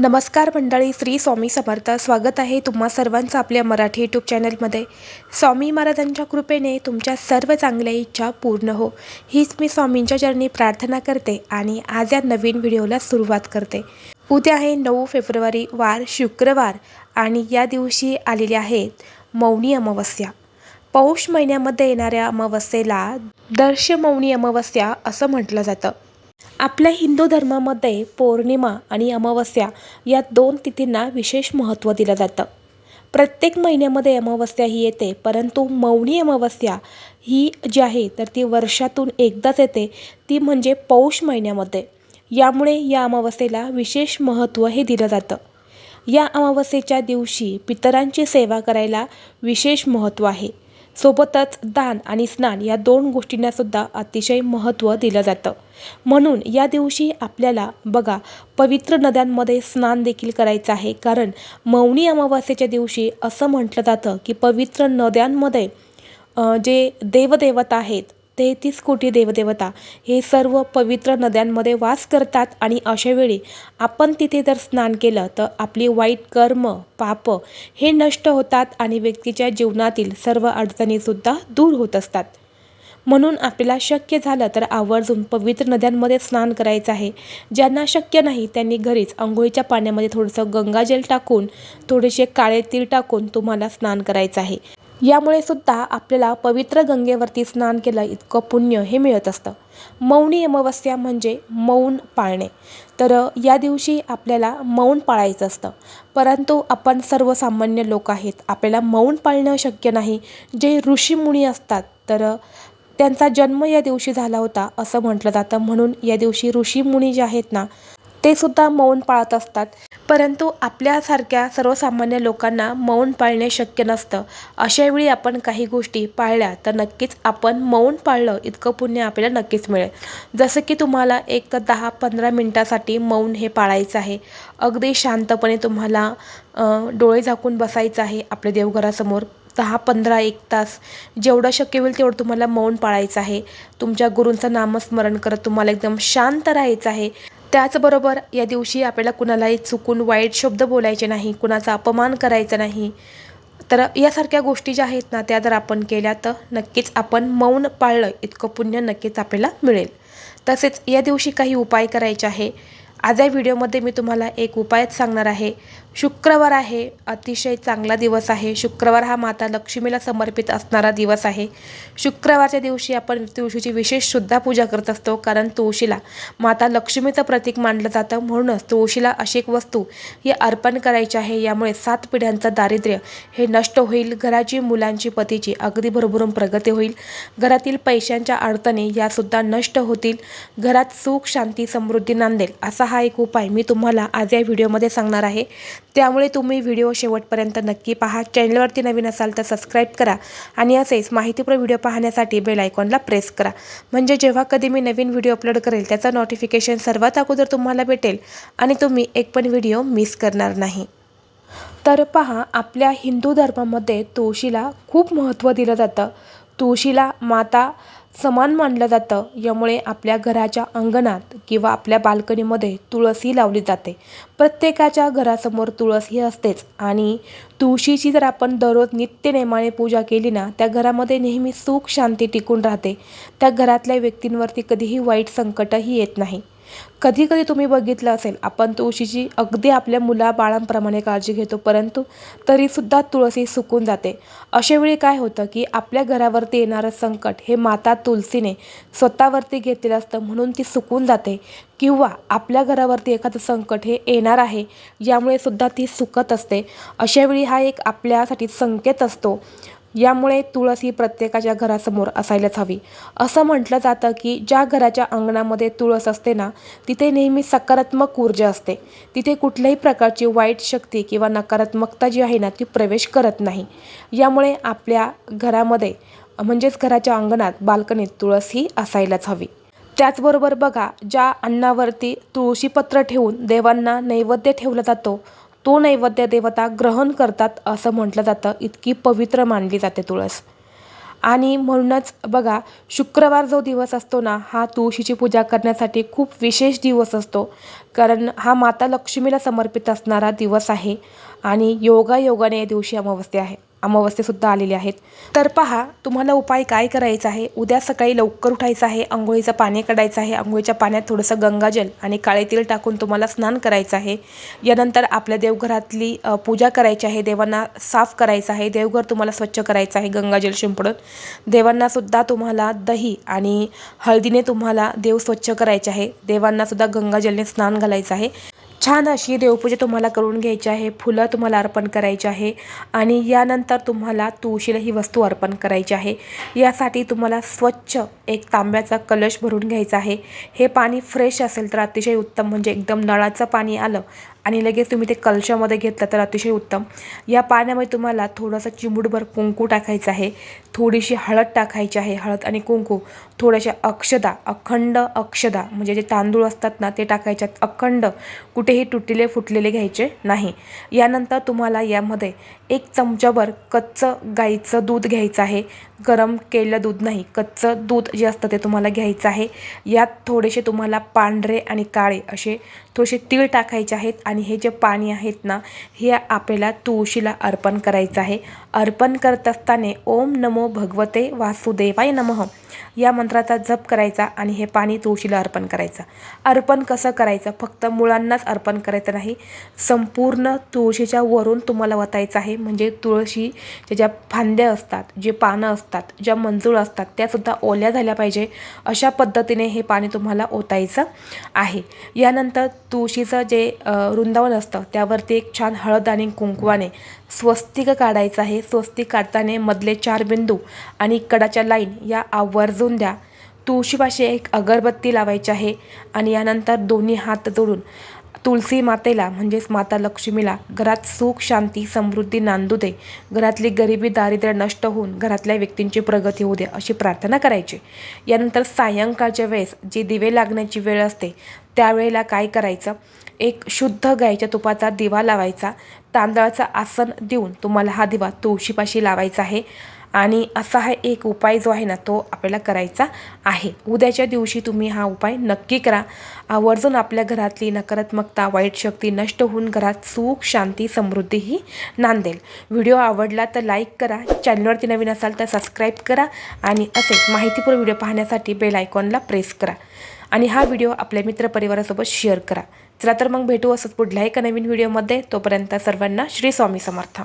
नमस्कार मंडळी श्री स्वामी समर्थ. स्वागत आहे तुम्हा सर्वांचं आपल्या मराठी यूट्यूब चॅनलमध्ये स्वामी महाराजांच्या कृपेने तुमच्या सर्व चांगल्या इच्छा पूर्ण हो. हीच मी स्वामींच्या चरणी प्रार्थना करते आणि आज या नवीन व्हिडिओला सुरुवात करते. उद्या आहे नऊ फेब्रुवारी वार शुक्रवार आणि या दिवशी आलेली आहेत मौनी अमावस्या. पौष महिन्यामध्ये येणाऱ्या अमावस्येला दर्श मौनी अमावस्या असं म्हटलं जातं. आपल्या हिंदू धर्मामध्ये पौर्णिमा आणि अमावस्या या दोन तिथींना विशेष महत्त्व दिलं जातं. प्रत्येक महिन्यामध्ये अमावस्या ही येते परंतु मौनी अमावस्या ही जी आहे तर ती वर्षातून एकदाच येते. ती म्हणजे पौष महिन्यामध्ये. यामुळे या अमावस्येला विशेष महत्त्व हे दिलं जातं. या अमावस्येच्या दिवशी पितरांची सेवा करायला विशेष महत्त्व आहे. सोबतच दान आणि स्नान या दोन गोष्टींनासुद्धा अतिशय महत्त्व दिलं जातं. म्हणून या दिवशी आपल्याला बघा पवित्र नद्यांमध्ये स्नान देखील करायचं आहे. कारण मौनी अमावास्येच्या दिवशी असं म्हटलं जातं की पवित्र नद्यांमध्ये जे देवदेवता आहेत तेहतीस कोटी देवदेवता हे सर्व पवित्र नद्यांमध्ये वास करतात आणि अशावेळी आपण तिथे जर स्नान केलं तर आपली वाईट कर्म पाप हे नष्ट होतात आणि व्यक्तीच्या जीवनातील सर्व अडचणीसुद्धा दूर होत असतात. म्हणून आपल्याला शक्य झालं तर आवर्जून पवित्र नद्यांमध्ये स्नान करायचं आहे. ज्यांना शक्य नाही त्यांनी घरीच आंघोळीच्या पाण्यामध्ये थोडंसं गंगाजल टाकून थोडेसे काळे तीळ टाकून तुम्हाला स्नान करायचं आहे. यामुळे सुद्धा आपल्याला पवित्र गंगेवरती स्नान केलं इतकं पुण्य हे मिळत असतं. मौनी अमावस्या म्हणजे मौन पाळणे. तर या दिवशी आपल्याला मौन पाळायचं असतं. परंतु आपण सर्वसामान्य लोक आहेत. आपल्याला मौन पाळणं शक्य नाही. जे ऋषीमुनी असतात तर त्यांचा जन्म या दिवशी झाला होता असं म्हटलं जातं. म्हणून या दिवशी ऋषीमुनी जे आहेत ना ते सुद्धा मौन पाळत असतात. परंतु आपल्यासारख्या सर्वसामान्य लोकांना मौन पाळणे शक्य नसतं. अशावेळी आपण काही गोष्टी पाळल्या तर नक्कीच आपण मौन पाळलं इतकं पुण्य आपल्याला नक्कीच मिळेल. जसं की तुम्हाला एक दहा पंधरा मिनटासाठी मौन हे पाळायचं आहे. अगदी शांतपणे तुम्हाला डोळे झाकून बसायचं आहे आपल्या देवघरासमोर. दहा पंधरा एक तास जेवढं शक्य होईल तेवढं तुम्हाला मौन पाळायचं आहे. तुमच्या गुरूंचं नामस्मरण करत तुम्हाला एकदम शांत राहायचं आहे. त्याचबरोबर या दिवशी आपल्याला कुणालाही चुकून वाईट शब्द बोलायचे नाही कुणाचा अपमान करायचा नाही. तर यासारख्या गोष्टी ज्या आहेत ना त्या जर आपण केल्या तर नक्कीच आपण मौन पाळलं इतकं पुण्य नक्कीच आपल्याला मिळेल. तसेच या दिवशी काही उपाय करायचे आहे. आज या व्हिडिओमध्ये मी तुम्हाला एक उपायच सांगणार आहे. शुक्रवार आहे. अतिशय चांगला दिवस आहे. शुक्रवार हा माता लक्ष्मीला समर्पित असणारा दिवस आहे. शुक्रवारच्या दिवशी आपण तुळशीची विशेषसुद्धा पूजा करत असतो कारण तुळशीला माता लक्ष्मीचं प्रतीक मानलं जातं. म्हणूनच तुळशीला अशी एक वस्तू ही अर्पण करायची आहे. यामुळे सात पिढ्यांचं दारिद्र्य हे नष्ट होईल. घराची मुलांची पतीची अगदी भरभरून प्रगती होईल. घरातील पैशांच्या अडचणी यासुद्धा नष्ट होतील. घरात सुख शांती समृद्धी नांदेल असा हा एक उपाय मी तुम्हाला आज या व्हिडिओमध्ये सांगणार आहे. त्यामुळे तुम्ही व्हिडिओ शेवटपर्यंत नक्की पहा. चॅनलवरती नवीन असाल तर सबस्क्राईब करा आणि असेच माहितीपूर्ण व्हिडिओ पाहण्यासाठी बेल आयकॉनला प्रेस करा. म्हणजे जेव्हा कधी मी नवीन व्हिडिओ अपलोड करेल त्याचं नोटिफिकेशन सर्वात अगोदर तुम्हाला भेटेल आणि तुम्ही एक पण व्हिडिओ मिस करणार नाही. तर पहा आपल्या हिंदू धर्मामध्ये तुळशीला खूप महत्त्व दिलं जातं. तुळशीला माता समान मानलं जातं. यामुळे आपल्या घराच्या अंगणात किंवा आपल्या बाल्कनीमध्ये तुळस लावली जाते. प्रत्येकाच्या घरासमोर तुळस ही असतेच. आणि तुळशीची जर आपण दररोज नित्यनेमाने पूजा केली ना त्या घरामध्ये नेहमी सुख शांती टिकून राहते. त्या घरातल्या व्यक्तींवरती कधीही वाईट संकटही येत नाही. कधी कधी तुम्ही बघितलं असेल आपण तुळशीची अगदी आपल्या मुलाबाळांप्रमाणे काळजी घेतो परंतु तरीसुद्धा तुळसी सुकून जाते. अशावेळी काय होतं की आपल्या घरावरती येणारं संकट हे माता तुलसीने स्वतःवरती घेतलेलं असतं म्हणून ती सुकून जाते. किंवा आपल्या घरावरती एखादं संकट हे येणार आहे यामुळे सुद्धा ती सुकत असते. अशावेळी हा एक आपल्यासाठी संकेत असतो. यामुळे तुळस ही प्रत्येकाच्या घरासमोर असायलाच हवी. असं म्हटलं जातं की ज्या घराच्या अंगणामध्ये तुळस असते ना तिथे नेहमी सकारात्मक ऊर्जा असते. तिथे कुठल्याही प्रकारची वाईट शक्ती किंवा नकारात्मकता जी आहे ना ती प्रवेश करत नाही. यामुळे आपल्या घरामध्ये म्हणजेच घराच्या अंगणात बाल्कनीत तुळस ही असायलाच हवी. त्याचबरोबर बघा ज्या अन्नावरती तुळशीपत्र ठेवून देवांना नैवेद्य ठेवला जातो तो नैवेद्य देवता ग्रहण करतात असं म्हटलं जातं. इतकी पवित्र मानली जाते तुळस. आणि म्हणूनच बघा शुक्रवार जो दिवस असतो ना हा तुळशीची पूजा करण्यासाठी खूप विशेष दिवस असतो. कारण हा माता लक्ष्मीला समर्पित असणारा दिवस आहे आणि योगायोगाने या दिवशी अमावस्या आहे. अमावस्येसुद्धा आलेले आहेत. तर पहा तुम्हाला उपाय काय करायचा आहे? उद्या सकाळी लवकर उठायचं आहे आंघोळीचं पाणी काढायचं आहे आंघोळीच्या पाण्यात थोडंसं गंगाजल आणि काळे तेल टाकून तुम्हाला स्नान करायचं आहे. यानंतर आपल्या देवघरातली पूजा करायची आहे देवांना साफ करायचं आहे देवघर तुम्हाला स्वच्छ करायचं आहे गंगाजल शिंपडून. देवांनासुद्धा तुम्हाला दही आणि हळदीने तुम्हाला देव स्वच्छ करायचे आहे. देवांनासुद्धा गंगाजलने स्नान घालायचं आहे. छान अशी देवपूजा तुम्हाला करून घ्यायची आहे फुलं तुम्हाला अर्पण करायची आहे आणि यानंतर तुम्हाला तुळशीला ही वस्तू अर्पण करायची आहे. यासाठी तुम्हाला स्वच्छ एक तांब्याचा कलश भरून घ्यायचा आहे. हे पाणी फ्रेश असेल तर अतिशय उत्तम म्हणजे एकदम नळाचं पाणी आलं आणि लगेच तुम्ही ते कलशामध्ये घेतलं तर अतिशय उत्तम. या पाण्यामध्ये तुम्हाला थोडंसं चिमूटभर कुंकू टाकायचं आहे. थोडीशी हळद टाकायची आहे. हळद आणि कुंकू. थोड्याशा अक्षदा अखंड अक्षदा म्हणजे जे तांदूळ असतात ना ते टाकायच्यात अखंड कुठेही तुटलेले फुटलेले घ्यायचे नाही. यानंतर तुम्हाला यामध्ये एक चमचाभर कच्चं गाईचं दूध घ्यायचं आहे. गरम केलेलं दूध नाही कच्चं दूध जे असतं ते तुम्हाला घ्यायचं आहे. यात थोडेसे तुम्हाला पांढरे आणि काळे असे थोडेसे तीळ टाकायचे आहेत आणि हे जे पाणी आहेत ना हे आपल्याला तुळशीला अर्पण करायचं आहे. अर्पण करत असताना ओम नमो भगवते वासुदेवाय नमः. या मंत्राचा जप करायचा आणि हे पाणी तुळशीला अर्पण करायचं. अर्पण कसं करायचं? फक्त मुळांनाच अर्पण करायचं नाही. संपूर्ण तुळशीच्या वरून तुम्हाला वतायचं आहे. म्हणजे तुळशीच्या ज्या फांद्या असतात जे पानं असतात ज्या मंजूळ असतात त्यासुद्धा ओल्या झाल्या पाहिजे. अशा पद्धतीने हे पाणी तुम्हाला ओतायचं आहे. यानंतर तुळशीचं जे वृंदावन असतं त्यावरती एक छान हळद आणि कुंकवाने स्वस्तिक काढायचं आहे. स्वस्तिक काढताना मधले चार बिंदू आणि कडाच्या लाईन या आवर्जून द्या. तुळशीपाशी एक अगरबत्ती लावायची आहे आणि यानंतर दोन्ही हात जोडून तुळसी मातेला म्हणजेच माता लक्ष्मीला घरात सुख शांती समृद्धी नांदू दे. घरातली गरिबी दारिद्र्य नष्ट होऊन घरातल्या व्यक्तींची प्रगती होऊ दे अशी प्रार्थना करायची. यानंतर सायंकाळच्या वेळेस जी दिवे लागण्याची वेळ असते त्यावेळेला काय करायचं? एक शुद्ध गायीच्या तुपाचा दिवा लावायचा. तांदळाचं आसन देऊन तुम्हाला हा दिवा तुळशीपाशी लावायचा आहे. आणि असा हा एक उपाय जो आहे ना तो आपल्याला करायचा आहे. उद्याच्या दिवशी तुम्ही हा उपाय नक्की करा. आवर्जून आपल्या घरातली नकारात्मकता वाईट शक्ती नष्ट होऊन घरात सुख शांती समृद्धीही नांदेल. व्हिडिओ आवडला तर लाईक करा. चॅनलवरती नवीन असाल तर सबस्क्राईब करा आणि असेच माहितीपूर्ण व्हिडिओ पाहण्यासाठी बेल आयकॉनला प्रेस करा. आणि हा व्हिडिओ आपल्या मित्रपरिवारासोबत शेअर करा. चला तर मग भेटू असंच पुढल्या एका नवीन व्हिडिओमध्ये. तोपर्यंत सर्वांना श्री स्वामी समर्थ.